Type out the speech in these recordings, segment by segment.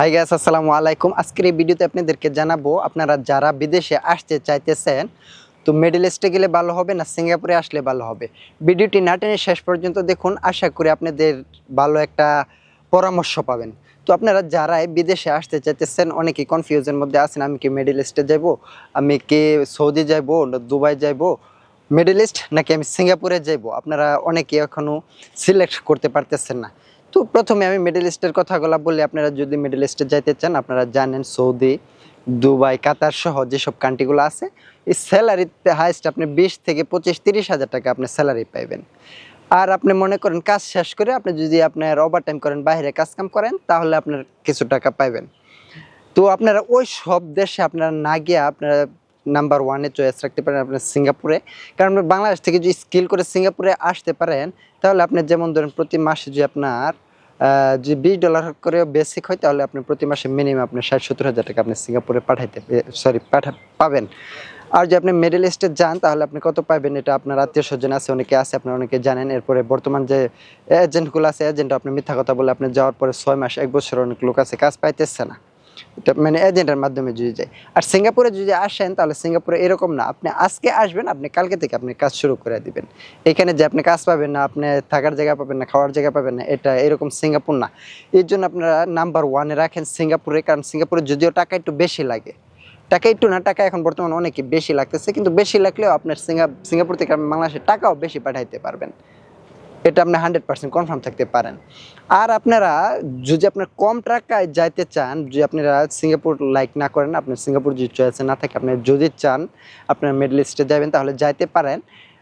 High gas আসসালামু আলাইকুম। আজকের এই ভিডিওতে আপনাদেরকে জানাব, আপনারা যারা বিদেশে আসতে চাইতেছেন, তো মিডল ইস্টে গেলে ভালো হবে না সিঙ্গাপুরে আসলে ভালো হবে? ভিডিওটি না টেনে শেষ পর্যন্ত দেখুন, আশা করি আপনাদের ভালো একটা পরামর্শ পাবেন। তো আপনারা যারাই বিদেশে আসতে চাইতেছেন, অনেকেই কনফিউজের মধ্যে আছেন, আমি কি মিডল ইস্টে যাব? আমি কি সৌদি যাব না দুবাই যাব? মিডল ইস্ট নাকি আমি সিঙ্গাপুরে যাব? আপনারা অনেকে এখনও সিলেক্ট করতে পারতেছেন না। তো প্রথমে আমি মিডল ইস্টের কথাগুলো বলি। আপনারা যদি মিডল ইস্টে যাইতে চান, আপনারা জানেন সৌদি, দুবাই, কাতার সহ যেসব কান্ট্রিগুলো আছে, এই স্যালারিতে হাইস্ট আপনি বিশ থেকে পঁচিশ, তিরিশ হাজার টাকা আপনি স্যালারি পাইবেন। আর আপনি মনে করেন কাজ শেষ করে আপনি যদি আপনার ওভার টাইম করেন, বাইরে কাজ কাম করেন, তাহলে আপনার কিছু টাকা পাইবেন। তো আপনারা ওই সব দেশে আপনারা না গিয়ে আপনারা নাম্বার ওয়ানে চয়েস রাখতে পারেন আপনার সিঙ্গাপুরে। কারণ বাংলাদেশ থেকে যদি স্কিল করে সিঙ্গাপুরে আসতে পারেন, তাহলে আপনি যেমন ধরেন প্রতি মাসে যদি আপনার যে বিশ ডলার করে বেসিক হয়, তাহলে আপনি প্রতি মাসে মিনিমাম আপনি ষাট, সত্তর হাজার টাকা আপনি সিঙ্গাপুরে পাঠাইতে সরি পাঠা, পাবেন। আর যদি আপনি মিডল ইস্টে যান, তাহলে আপনি কত পাবেন এটা আপনার আত্মীয় স্বজন আছে, অনেকে আছে, আপনার অনেকে জানেন। এরপরে বর্তমান যে এজেন্টগুলো আছে এজেন্ট আপনি মিথ্যা কথা বলে আপনি যাওয়ার পরে ছয় মাস, এক বছর অনেক লোক আছে, কাজ পাইতেছে না। মানে এজেন্টের মাধ্যমে যদি যায়। আর সিঙ্গাপুরে যদি আসেন, তাহলে সিঙ্গাপুরে এরকম না। আপনি আজকে আসবেন, আপনি কালকে থেকে আপনি কাজ শুরু করে দিবেন। এখানে যে আপনি কাজ পাবেন না, আপনি থাকার জায়গা পাবেন না, খাওয়ার জায়গা পাবেন না, এটা এরকম সিঙ্গাপুর না। এর জন্য আপনারা নাম্বার ওয়ানে রাখেন সিঙ্গাপুরে, কারণ সিঙ্গাপুরে যদিও টাকা একটু বেশি লাগে। টাকা একটু না, টাকা এখন বর্তমানে অনেকই বেশি লাগতেছে। কিন্তু বেশি লাগলেও আপনার সিঙ্গা সিঙ্গাপুর থেকে বাংলাদেশে টাকাও বেশি পাঠাইতে পারবেন। এটা আপনি হান্ড্রেড পার্সেন্ট কনফার্ম থাকতে পারেন। আর আপনারা যদি আপনার কম টাকায় যাইতে চান, যদি আপনারা সিঙ্গাপুর লাইক না করেন, আপনার সিঙ্গাপুর যদি চয়েসে না থাকে, আপনি যদি চান আপনার মিডল ইস্টে যাবেন তাহলে যাইতে পারেন।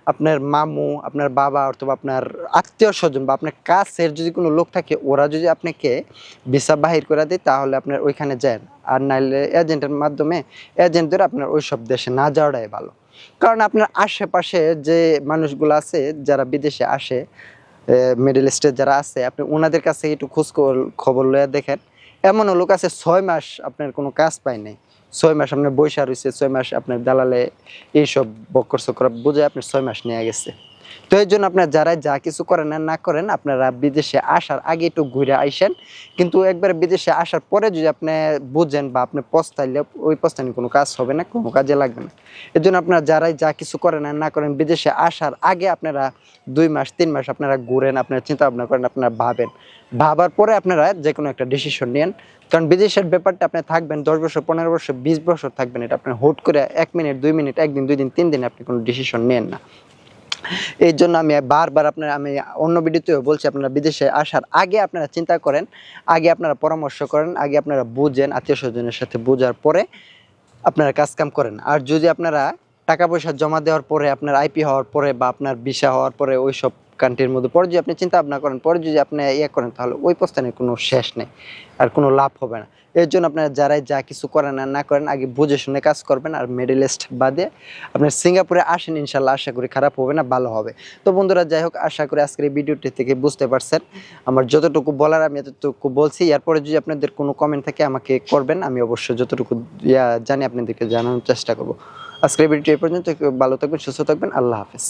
আপনার মামু, আপনার বাবা অথবা আপনার আত্মীয় স্বজন বা আপনার কাছের যদি কোনো লোক থাকে, ওরা যদি আপনাকে ভিসা বাহির করে দেয়, তাহলে আপনার ওইখানে যান। আর নাইলে এজেন্টের মাধ্যমে এজেন্টদের আপনার ওই সব দেশে না যাওয়াটাই ভালো। কারণ আপনার আশেপাশে যে মানুষগুলো আছে, যারা বিদেশে আসে মিডল ইস্টে যারা আছে, আপনি ওনাদের কাছে একটু খোঁজ খবর- খবর লয়ে দেখেন। এমনও লোক আছে ছয় মাস আপনার কোনো কাজ পায় নাই। ছয় মাস আপনার বৈশা রয়েছে, ছয় মাস আপনার দালালে এইসব বক্কর চক্র বুঝে আপনার ছয় মাস নিয়ে গেছে। তো এই জন্য আপনার যারা যা কিছু করেন না করেন, আপনারা বিদেশে আসার আগে একটু ঘুরে আইসেন। কিন্তু একবার বিদেশে আসার পরে যদি আপনি বুঝেন বা আপনি পস্তাইলে, ওই পস্তানি কোনো কাজ হবে না, কোনো কাজে লাগবে না। এর জন্য আপনারা যারাই যা কিছু করেন আর না করেন, বিদেশে আসার আগে আপনারা দুই মাস, তিন মাস আপনারা ঘুরেন, আপনারা চিন্তা ভাবনা করেন, আপনারা ভাবেন। ভাবার পরে আপনারা যে কোনো একটা ডিসিশন নেন। কারণ বিদেশের ব্যাপারটা আপনি থাকবেন দশ বছর, পনেরো বছর, বিশ বছর থাকবেন, এটা আপনার হুট করে এক মিনিট, দুই মিনিট, একদিন, দুই দিন, তিন দিন আপনি কোনো ডিসিশন নেন না। এই জন্য আমি বারবার আপনার, আমি অন্য ভিডিওতেও বলছি, আপনারা বিদেশে আসার আগে আপনারা চিন্তা করেন, আগে আপনারা পরামর্শ করেন, আগে আপনারা বুঝেন, আত্মীয় স্বজনের সাথে বোঝার পরে আপনারা কাজ কাম করেন। আর যদি আপনারা টাকা পয়সা জমা দেওয়ার পরে, আপনার আইপি হওয়ার পরে বা আপনার ভিসা হওয়ার পরে ওই সব কান্ট্রির মধ্যে, পরে যদি আপনি চিন্তা ভাবনা করেন, পরে যদি আপনি ইয়ে করেন, তাহলে ওই প্রস্থানের কোনো শেষ নেই আর কোনো লাভ হবে না। এর জন্য আপনারা যারাই যা কিছু করেন আর না করেন, আগে বুঝে শুনে কাজ করবেন আর মিডল ইস্ট বাদে আপনার সিঙ্গাপুরে আসেন ইনশাল্লাহ, আশা করি খারাপ হবে না, ভালো হবে। তো বন্ধুরা, যাই হোক, আশা করি আজকের এই ভিডিওটি থেকে বুঝতে পারছেন। আমার যতটুকু বলার আমি এতটুকু বলছি। এরপরে যদি আপনাদের কোনো কমেন্ট থাকে, আমাকে করবেন। আমি অবশ্যই যতটুকু জানি, আপনাদেরকে জানানোর চেষ্টা করব। আজকের ভিডিওটি এ পর্যন্ত। ভালো থাকবেন সুস্থ থাকবেন। আল্লাহ হাফেজ।